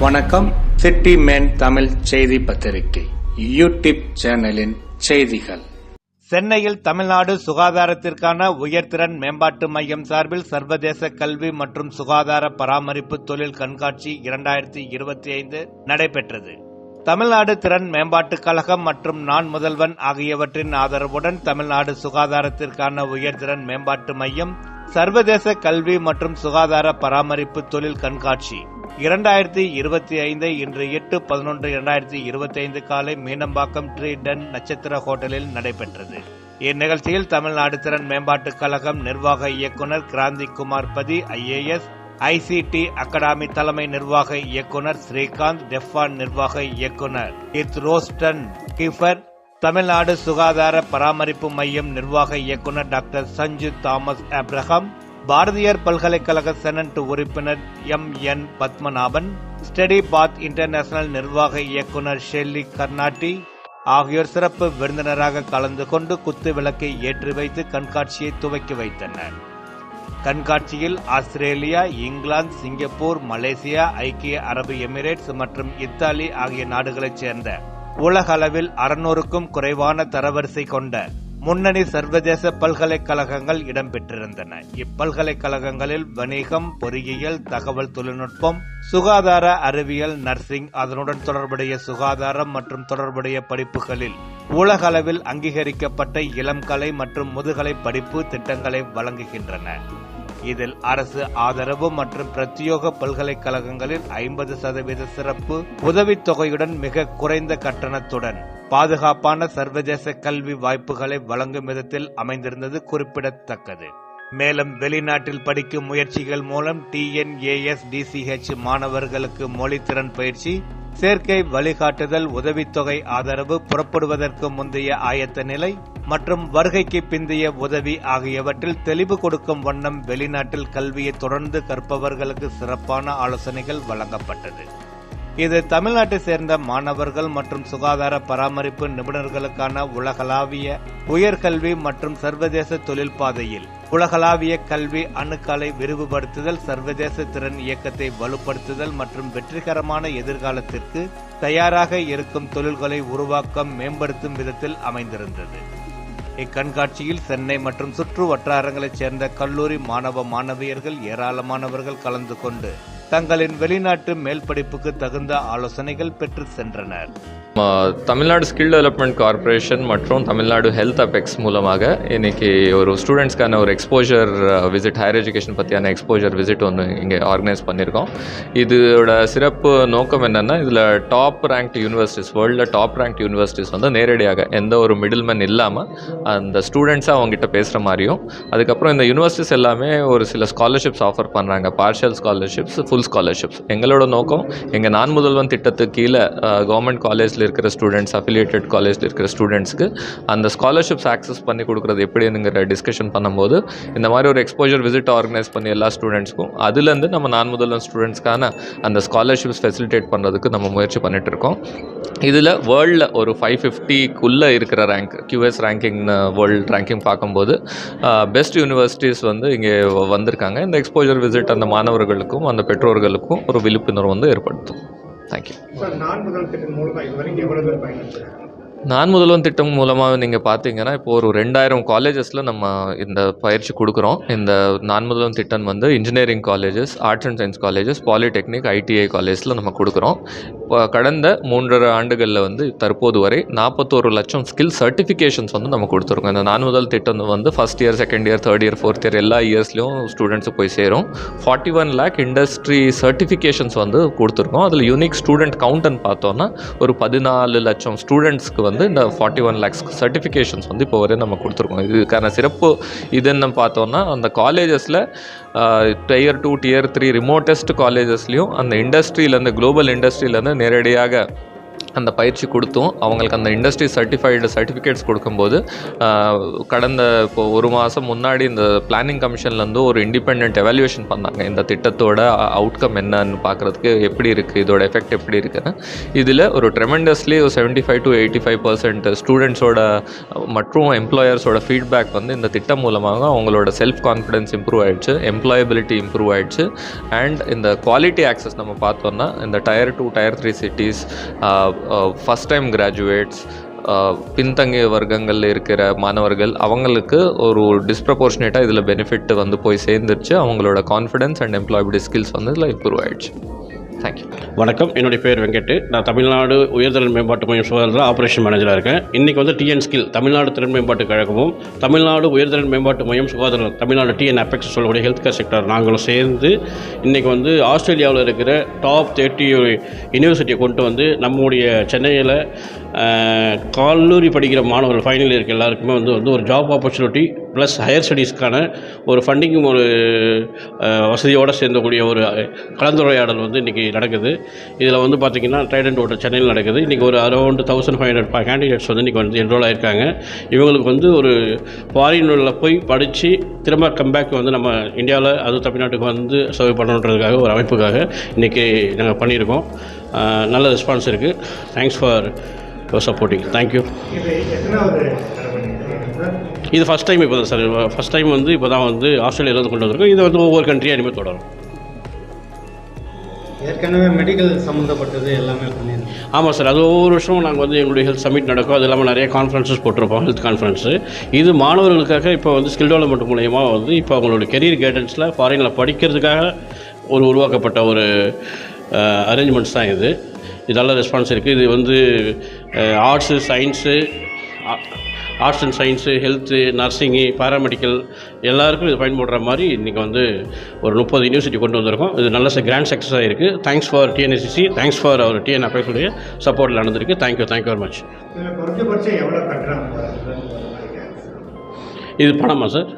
வணக்கம். City man Tamil செய்தி பத்திரிகை. யூடியூப் சேனலின் செய்திகள். சென்னையில் தமிழ்நாடு சுகாதாரத்திற்கான உயர்திறன் மேம்பாட்டு மையம் சார்பில் சர்வதேச கல்வி மற்றும் சுகாதார பராமரிப்பு தொழில் கண்காட்சி இரண்டாயிரத்தி இருபத்தி ஐந்து நடைபெற்றது. தமிழ்நாடு திறன் மேம்பாட்டுக் கழகம் மற்றும் நான் முதல்வன் ஆகியவற்றின் ஆதரவுடன் தமிழ்நாடு சுகாதாரத்திற்கான உயர்திறன் மேம்பாட்டு மையம் சர்வதேச கல்வி மற்றும் சுகாதார பராமரிப்பு தொழில் கண்காட்சி இரண்டாயிரத்தி இருபத்தி ஐந்து இன்று எட்டு பதினொன்று இரண்டாயிரத்தி இருபத்தி ஐந்து காலை மீனம்பாக்கம் ட்ரீ டன் நட்சத்திர ஹோட்டலில் நடைபெற்றது. இந்நிகழ்ச்சியில் தமிழ்நாடு திறன் மேம்பாட்டுக் கழகம் நிர்வாக இயக்குநர் கிராந்தி குமார் பதி ஐஏஎஸ் ஐசிடி அகாடமி தலைமை நிர்வாக இயக்குனர் ஸ்ரீகாந்த் டெஃபான் நிர்வாக இயக்குனர் இத் ரோஸ்டன் கிஃபர் தமிழ்நாடு சுகாதார பராமரிப்பு மையம் நிர்வாக இயக்குனர் doctor Sanju Thomas Abraham Bharathiar பல்கலைக்கழக செனட் உறுப்பினர் M. N. Padmanabhan study path international நிர்வாக இயக்குனர் ஷெல்லி கர்நாட்டி ஆகியோர் சிறப்பு விருந்தினராக கலந்து கொண்டு குத்து விளக்கை ஏற்றி வைத்து கண்காட்சியை துவக்கி வைத்தனர். கண்காட்சியில் ஆஸ்திரேலியா இங்கிலாந்து சிங்கப்பூர் மலேசியா ஐக்கிய அரபு எமிரேட்ஸ் மற்றும் இத்தாலி ஆகிய நாடுகளைச் சேர்ந்த உலக அளவில் அறுநூறுக்கும் குறைவான தரவரிசை கொண்ட முன்னணி சர்வதேச பல்கலைக்கழகங்கள் இடம்பெற்றிருந்தன. இப்பல்கலைக்கழகங்களில் வணிகம் பொறியியல் தகவல் தொழில்நுட்பம் சுகாதார அறிவியல் நர்சிங் அதனுடன் தொடர்புடைய சுகாதாரம் மற்றும் தொடர்புடைய படிப்புகளில் உலக அளவில் அங்கீகரிக்கப்பட்ட இளம் கலை மற்றும் முதுகலை படிப்பு திட்டங்களை வழங்குகின்றன. இதில் அரசு ஆதரவு மற்றும் பிரத்யோக பல்கலைக்கழகங்களில் ஐம்பது சதவீத சிறப்பு உதவித்தொகையுடன் மிக குறைந்த கட்டணத்துடன் பாதுகாப்பான சர்வதேச கல்வி வாய்ப்புகளை வழங்கும் விதத்தில் அமைந்திருந்தது குறிப்பிடத்தக்கது. மேலும் வெளிநாட்டில் படிக்கும் முயற்சிகள் மூலம் டிஎன்ஏஎஸ் டிசிஹெச் மாணவர்களுக்கு மொழித்திறன் பயிற்சி சேர்க்கை வழிகாட்டுதல் உதவித்தொகை ஆதரவு புறப்படுவதற்கு முந்தைய ஆயத்த நிலை மற்றும் வருகைக்கு பிந்தைய உதவி ஆகியவற்றில் தெளிவு கொடுக்கும் வண்ணம் வெளிநாட்டில் கல்வியை தொடர்ந்து கற்பவர்களுக்கு சிறப்பான ஆலோசனைகள் வழங்கப்பட்டது. இது தமிழ்நாட்டை சேர்ந்த மாணவர்கள் மற்றும் சுகாதார பராமரிப்பு நிபுணர்களுக்கான உலகளாவிய உயர்கல்வி மற்றும் சர்வதேச தொழில் பாதையில் உலகளாவிய கல்வி அணுக்களை விரிவுபடுத்துதல் சர்வதேச திறன் இயக்கத்தை வலுப்படுத்துதல் மற்றும் வெற்றிகரமான எதிர்காலத்திற்கு தயாராக இருக்கும் தொழில்களை உருவாக்கம் மேம்படுத்தும் விதத்தில் அமைந்திருந்தது. இக்கண்காட்சியில் சென்னை மற்றும் சுற்று வட்டாரங்களைச் சேர்ந்த கல்லூரி மாணவ மாணவியர்கள் ஏராளமானவர்கள் கலந்து கொண்டு தங்களின் வெளிநாட்டு மேல் படிப்புக்கு தகுந்த ஆலோசனைகள் பெற்று சென்றனர். தமிழ்நாடு ஸ்கில் டெவலப்மெண்ட் கார்ப்பரேஷன் மற்றும் தமிழ்நாடு ஹெல்த் அபெக்ஸ் மூலமாக இன்னைக்கு ஒரு ஸ்டூடெண்ட்ஸ்க்கான ஒரு எக்ஸ்போஜர் விசிட் ஹையர் எஜுகேஷன் பற்றியான எக்ஸ்போஜர் விசிட் ஒன்று இங்கே ஆர்கனைஸ் பண்ணியிருக்கோம் இதோட சிறப்பு நோக்கம் என்னென்னா இதில் டாப் ரேங்க்ட் யூனிவர்சிட்டிஸ் வேர்ல்டில் டாப் ரேங்க்ட் யூனிவர்சிட்டிஸ் வந்து நேரடியாக எந்த ஒரு மிடில்மேன் இல்லாமல் அந்த ஸ்டூடெண்ட்ஸாக அவங்ககிட்ட பேசுகிற மாதிரியும் அதுக்கப்புறம் இந்த யூனிவர்சிட்டிஸ் எல்லாமே ஒரு சில ஸ்காலர்ஷிப்ஸ் ஆஃபர் பண்ணுறாங்க பார்ஷியல் ஸ்காலர்ஷிப்ஸ் ஃபுல் ஸ்காலர்ஷிப்ஸ் எங்களோட நோக்கம் எங்கள் நான் முதல்வன் திட்டத்துக்கு கீழே கவர்மெண்ட் காலேஜில் இருக்கிற ஸ்டூடெண்ட்ஸ் அஃபிலியேட்டட் காலேஜில் இருக்கிற ஸ்டூடெண்ட்ஸ்க்கு அந்த ஸ்காலர்ஷிப்ஸ் ஆக்சஸ் பண்ணி கொடுக்குறது எப்படிங்கிற டிஸ்கஷன் பண்ணும்போது இந்த மாதிரி ஒரு எக்ஸ்போஜர் விசிட் ஆர்கனைஸ் பண்ணி எல்லா ஸ்டூடெண்ட்ஸ்க்கும் அதுலேருந்து நம்ம நான் முதல்வன் ஸ்டூடெண்ட்ஸ்க்கான அந்த ஸ்காலர்ஷிப்ஸ் ஃபெசிலிட்டேட் பண்ணுறதுக்கு நம்ம முயற்சி பண்ணிட்டு இருக்கோம். இதில் வேர்ல்டில் ஒரு ஃபைவ் ஃபிஃப்டிக்குள்ளே இருக்கிற rank QS ranking world ranking பார்க்கும்போது பெஸ்ட் யூனிவர்சிட்டிஸ் வந்து இங்கே வந்திருக்காங்க. இந்த எக்ஸ்போஜர் விசிட் அந்த மாணவர்களுக்கும் அந்த பெற்றோர்களுக்கும் ஒரு விழிப்புணர்வு வந்து ஏற்படுத்தும். தேங்க்யூ நான் முதல்வன் திட்டம் மூலமாக நீங்கள் பார்த்தீங்கன்னா இப்போ ஒரு ரெண்டாயிரம் காலேஜஸில் நம்ம இந்த பயிற்சி கொடுக்குறோம். இந்த நான் முதல்வன் திட்டம் வந்து engineering colleges arts and science colleges polytechnic ITI காலேஜில் நம்ம கொடுக்குறோம். கடந்த மூன்றரை ஆண்டுகளில் வந்து தற்போது வரை நாற்பத்தோரு லட்சம் ஸ்கில் சர்டிஃபிகேஷன்ஸ் வந்து நம்ம கொடுத்துருக்கோம். இந்த நான் முதல் திட்டம் வந்து first year second year third year fourth year எல்லா இயர்ஸ்லையும் ஸ்டூடெண்ட்ஸுக்கு போய் சேரும். Forty one lakh industry certifications வந்து கொடுத்துருக்கோம். அதில் யூனிக் ஸ்டூடெண்ட் கவுண்ட்னு பார்த்தோன்னா ஒரு பதினாலு லட்சம் ஸ்டூடெண்ட்ஸ்க்கு வந்து இந்த ஃபார்ட்டி ஒன் லேக்ஸ் சர்டிஃபிகேஷன்ஸ் வந்து இப்போ வரை நம்ம கொடுத்துருக்கோம். இதுக்கான சிறப்பு இது என்ன பார்த்தோன்னா அந்த காலேஜஸில் tier two tier three remotest காலேஜஸ்லையும் அந்த இண்டஸ்ட்ரியிலேருந்து குளோபல் இண்டஸ்ட்ரியிலேருந்து நேரடியாக அந்த பயிற்சி கொடுத்தும் அவங்களுக்கு அந்த இண்டஸ்ட்ரி சர்டிஃபைடு சர்டிஃபிகேட்ஸ் கொடுக்கும்போது கடந்த இப்போ ஒரு மாதம் முன்னாடி இந்த பிளானிங் கமிஷன்லேருந்து ஒரு இண்டிபெண்ட் எவாலுவேஷன் பண்ணாங்க. இந்த திட்டத்தோட அவுட்கம் என்னன்னு பார்க்குறதுக்கு எப்படி இருக்குது இதோட எஃபெக்ட் எப்படி இருக்குன்னு. இதில் ஒரு ட்ரெமெண்டஸ்லி ஒரு seventy five to eighty five percent ஸ்டூடெண்ட்ஸோட மற்றும் எம்ப்ளாயர்ஸோட ஃபீட்பேக் வந்து இந்த திட்டம் மூலமாக அவங்களோட செல்ஃப் கான்ஃபிடன்ஸ் இம்ப்ரூவ் ஆகிடுச்சு எம்ப்ளாயபிலிட்டி இம்ப்ரூவ் ஆயிடுச்சு. அண்ட் இந்த குவாலிட்டி ஆக்சஸ் நம்ம பார்த்தோன்னா இந்த tier two tier three cities first time graduates பின்தங்கிய வர்க்கங்களில் இருக்கிற மாணவர்கள் அவங்களுக்கு ஒரு டிஸ்ப்ரப்போர்ஷனேட்டாக இதில் பெனிஃபிட் வந்து போய் சேர்ந்துருச்சு. அவங்களோட கான்ஃபிடென்ஸ் அண்ட் எம்ப்ளாயபிலிட்டி ஸ்கில்ஸ் வந்து இதில் இம்ப்ரூவ் ஆகிடுச்சு தேங்க்யூ வணக்கம். என்னுடைய பேர் வெங்கட் நான் தமிழ்நாடு உயர்திறன் மேம்பாட்டு மையம் சுகாதாரத்தில் ஆப்ரேஷன் மேனேஜராக இருக்கேன். இன்றைக்கி வந்து டிஎன் ஸ்கில் தமிழ்நாடு திறன் மேம்பாட்டு கழகமும் தமிழ்நாடு உயர்திறன் மேம்பாட்டு மையம் சுகாதாரம் தமிழ்நாடு டிஎன் அபெக்ஸ் சொல்லக்கூடிய ஹெல்த் கேர் செக்டர் நாங்களும் சேர்ந்து இன்றைக்கி வந்து ஆஸ்திரேலியாவில் இருக்கிற டாப் தேர்ட்டி யூனிவர்சிட்டியை கொண்டு வந்து நம்முடைய சென்னையில் கல்லூரி படிக்கிற மாணவர்கள் ஃபைனல் இருக்க எல்லாருக்குமே வந்து வந்து ஒரு ஜாப் ஆப்பர்ச்சுனிட்டி ப்ளஸ் ஹையர் ஸ்டடீஸ்க்கான ஒரு ஃபண்டிங்கும் ஒரு வசதியோடு சேர்ந்தக்கூடிய ஒரு கலந்துரையாடல் வந்து இன்றைக்கி நடக்குது. இதில் வந்து பார்த்திங்கன்னா ட்ரைடன்ட் ஓட்டர் சென்னையில் நடக்குது. இன்றைக்கி ஒரு around thousand five hundred candidates வந்து இன்றைக்கி வந்து என்ரோல் ஆயிருக்காங்க. இவங்களுக்கு வந்து ஒரு ஃபாரினில் போய் படித்து திரும்ப கம்பேக் வந்து நம்ம இந்தியாவில் அது தமிழ்நாட்டுக்கு வந்து சர்வ் பண்ணணுன்றதுக்காக ஒரு அமைப்புக்காக இன்றைக்கி நாங்கள் பண்ணியிருக்கோம். நல்ல ரெஸ்பான்ஸ் இருக்குது thanks for supporting thank you இது ஃபஸ்ட் டைம் இப்போ தான் சார் ஃபஸ்ட் டைம் வந்து இப்போ தான் வந்து ஆஸ்திரேலியாவிலேருந்து கொண்டு வந்திருக்கோம். இது வந்து ஒவ்வொரு கண்ட்ரியாக இனிமேல் தொடரும். ஏற்கனவே மெடிக்கல் சம்மந்தப்பட்டது எல்லாமே பண்ணியிருந்தோம். ஆமாம் சார் அது ஒவ்வொரு வருஷமும் நாங்கள் வந்து எங்களுடைய ஹெல்த் சமிட் நடக்கும். அது இல்லாமல் நிறைய கான்ஃபரன்சஸ் போட்டிருப்போம் ஹெல்த் கான்ஃபரன்ஸு இது மாணவர்களுக்காக இப்போ வந்து ஸ்கில் டெவலப்மெண்ட் மூலயமா வந்து இப்போ அவங்களோட கெரியர் கைடன்ஸில் ஃபாரினில் படிக்கிறதுக்காக ஒரு உருவாக்கப்பட்ட ஒரு அரேஞ்ச்மெண்ட்ஸ் தான் இது. இது நல்ல ரெஸ்பான்ஸ் இருக்குது இது வந்து arts science arts and science health nursing paramedical எல்லாருக்கும் இது பயன்படுற மாதிரி இன்றைக்கி வந்து ஒரு முப்பது யூனிவர்சிட்டி கொண்டு வந்திருக்கோம். இது நல்ல கிராண்ட் சக்ஸஸாக இருக்குது thanks for TNSCC thanks for our TN அஃபேர்ஸுடைய சப்போர்ட்டில் நடந்திருக்கு. தேங்க்யூ தேங்க்யூ வெரி மச் இது பணமா சார்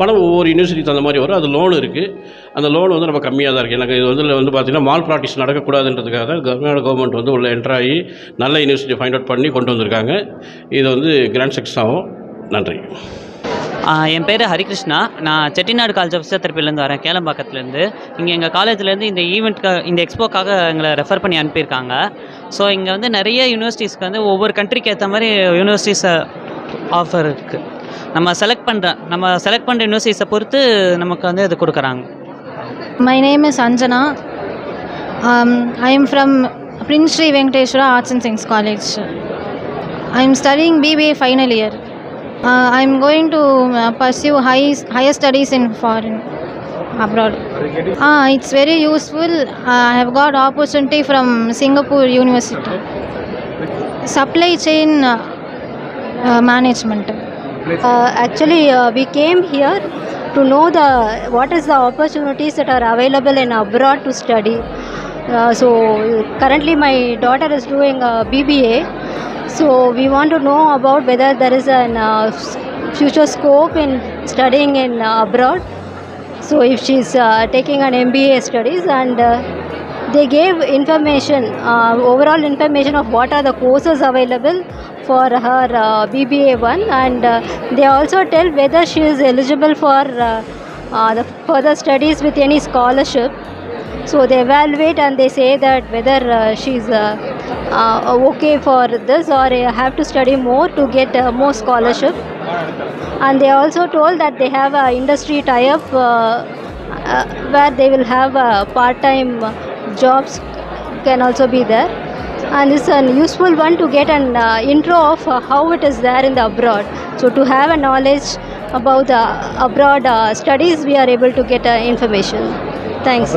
பணம் ஒவ்வொரு யூனிவர்சிட்டி தகுந்த மாதிரி வரும். அது லோன் இருக்குது அந்த லோன் வந்து நம்ம கம்மியாக தான் இருக்குது எனக்கு இது வந்து வந்து பார்த்திங்கன்னா மால் ப்ராக்டிஸ் நடக்கக்கூடாதுன்றதுக்காக தான் தமிழ்நாடு கவர்மெண்ட் வந்து உள்ள என்ட்ராகி நல்ல யூனிவர்சிட்டி ஃபைண்ட் அவுட் பண்ணி கொண்டு வந்திருக்காங்க. இது வந்து கிராண்ட் சக்ஸஸ் ஆகும். நன்றி. என் பேர் ஹரிகிருஷ்ணா. நான் செட்டிநாடு காலேஜ் ஆஃப் ஃபிசியோதெரப்பிலேருந்து வரேன் கேளம்பாக்கத்துலேருந்து. இங்கே எங்கள் காலேஜ்லேருந்து இந்த ஈவெண்ட்க்கு இந்த எக்ஸ்போக்காக எங்களை ரெஃபர் பண்ணி அனுப்பியிருக்காங்க. ஸோ இங்கே வந்து நிறைய யூனிவர்சிட்டிஸ்க்கு வந்து ஒவ்வொரு கண்ட்ரிக்கு ஏற்ற மாதிரி யூனிவர்சிட்டிஸ் ஆஃபர் இருக்குது நம்ம செலக்ட் பண்ணுற நம்ம செலக்ட் பண்ணுற யூனிவர்சிட்டிஸை பொறுத்து நமக்கு வந்து இது கொடுக்குறாங்க my name is Anjana I am from Prince Sri Venkateswara arts and science college I am studying BBA final year I am going to pursue high higher studies in foreign abroad ah it's very useful I have got opportunity from Singapore university supply chain management Uh, actually, uh, we came here to know the what is the opportunities that are available in abroad to study. Uh, so currently, my daughter is doing uh, BBA. So we want to know about whether there is an uh, future scope in studying in uh, abroad. So if she's uh, taking an MBA studies and uh, they gave information, uh, overall information of what are the courses available for her uh, BBA one, and uh, they also tell whether she is eligible for uh, the further studies with any scholarship. So they evaluate and they say that whether she's uh, uh, okay for this or have to study more to get more scholarship. And they also told that they have a industry tie-up uh, where they will have part-time jobs can also be there. And it's a useful one to get an uh, intro of uh, how it is there in the abroad. So to have a knowledge about the abroad uh, studies, we are able to get uh, information. Thanks.